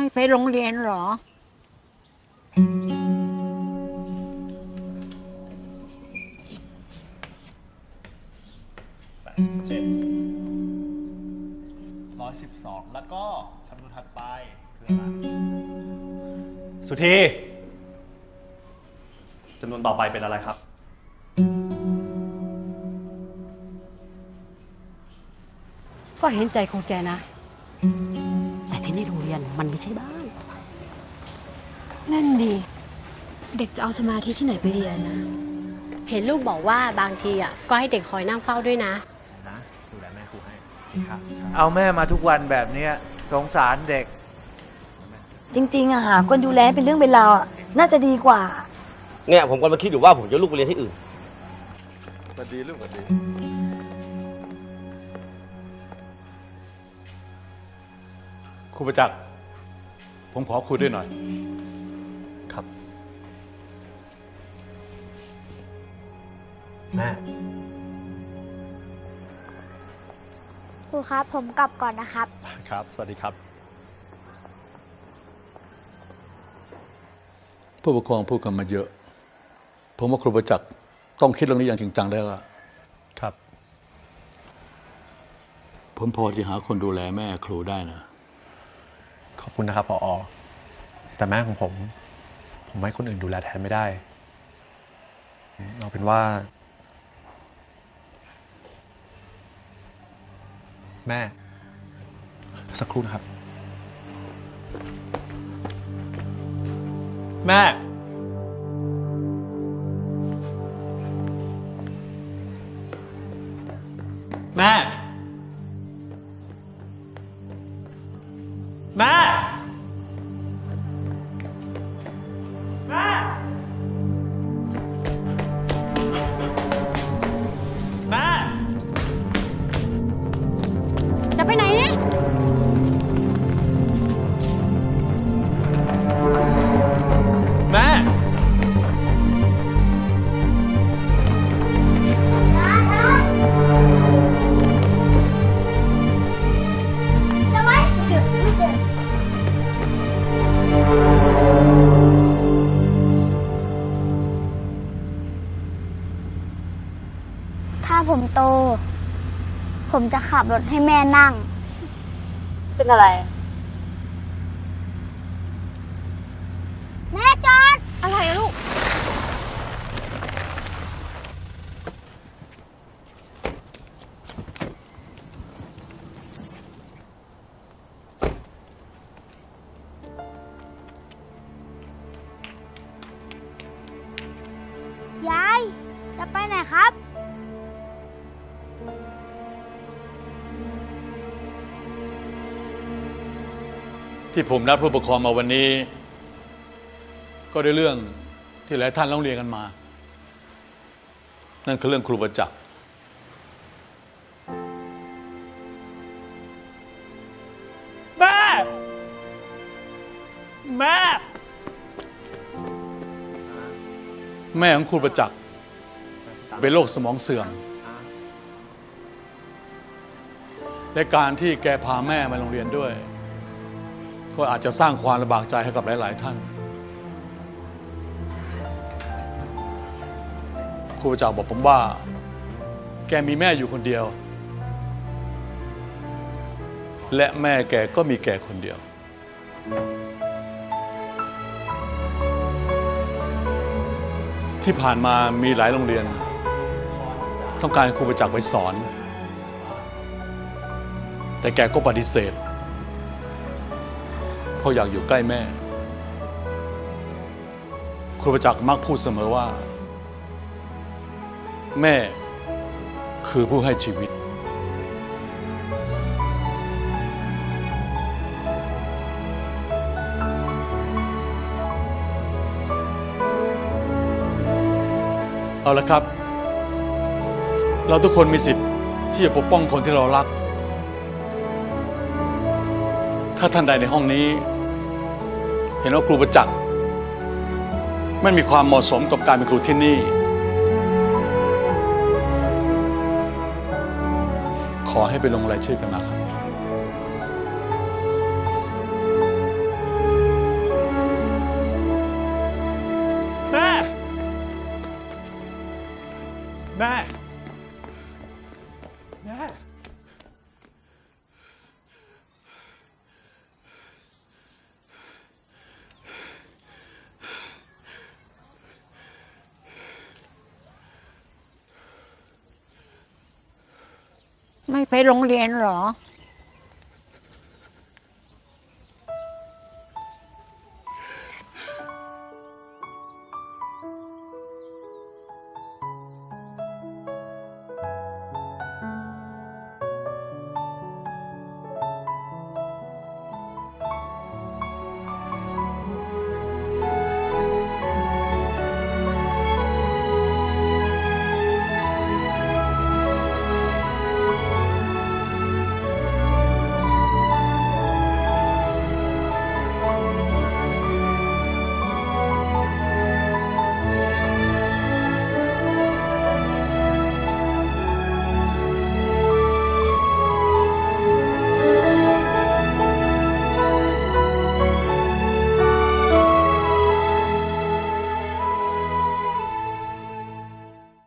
ไม่ไปโรงเรียนเหรอแปดสิบเจ็ดร้อยสิบสองแล้วก็จำนวนถัดไปคืออะไรสุธีจำนวนต่อไปเป็นอะไรครับ ก็เห็นใจของแกนะแต่ ที่นี่โรงเรียนมันไม่ใช่บ้าน นั่นดี เด็กจะเอาสมาธิที่ไหนไปเรียนนะ เห็นลูกบอกว่าบางทีอะก็ให้เด็กคอยนั่งเฝ้าด้วยนะนะดูแลแม่ครูให้ครับครับเอาแม่มาทุกวันแบบเนี้ยสงสารเด็ก จริงๆอะหาคนดูแลเป็นเรื่องเป็นราวอะน่าจะดีกว่า เนี่ยผมกำลังคิดอยู่ว่าผมจะเอาลูกไปเรียนที่อื่น สวัสดีลูกสวัสดี ครูประจักษ์ผมขอคุยด้วยหน่อย ครับ แม่ ครูครับ ผมกลับก่อนนะครับ ครับ สวัสดีครับ ผู้ปกครองพูดกันมาเยอะ ผมว่าครูประจักษ์ต้องคิดเรื่องนี้อย่างจริงจังได้ละครับ ผมพอจะหาคนดูแลแม่ครูได้นะขอบ คุณนะครับพออแต่แม่ของผม ผมให้คนอื่นดูแลแทนไม่ได้ เอาเป็นว่า แม่ สักครู่นะครับ แม่ แม่แม่ โต ผมจะขับรถให้แม่นั่ง เป็นอะไร แม่จอด อะไรอะลูก ยาย จะไปไหนครับ ที่ผมนัดผู้ปกครองมาวันนี้ ก็ด้วยเรื่องที่หลายท่านร้องเรียนกันมา นั่นคือเรื่องครูประจักษ์แม่ แม่ แม่ของครูประจักษ์เป็นโรคสมองเสื่อมและการที่แกพาแม่มาโรงเรียนด้วย ก็อาจจะสร้างความลำบากใจให้กับหลาย ๆ ท่านครูประจักษ์บอกผมว่า แกมีแม่อยู่คนเดียว และแม่แกก็มีแกคนเดียว ที่ผ่านมามีหลายโรงเรียน ต้องการครูประจักษ์ไปสอน แต่แกก็ปฏิเสธ เพราะอยากอยู่ใกล้แม่ ครูประจักษ์มักพูดเสมอว่า แม่คือผู้ให้ชีวิต เอาละครับ เราทุกคนมีสิทธิ์ที่จะปกป้องคนที่เรารักถ้าท่านใดในห้องนี้ เห็นว่าครูประจักษ์ไม่มีความเหมาะสมกับการเป็นครูที่นี่ ขอให้ไปลงรายชื่อกันมาครับแม่แม่แม่ ไม่ไปโรงเรียนเหรอ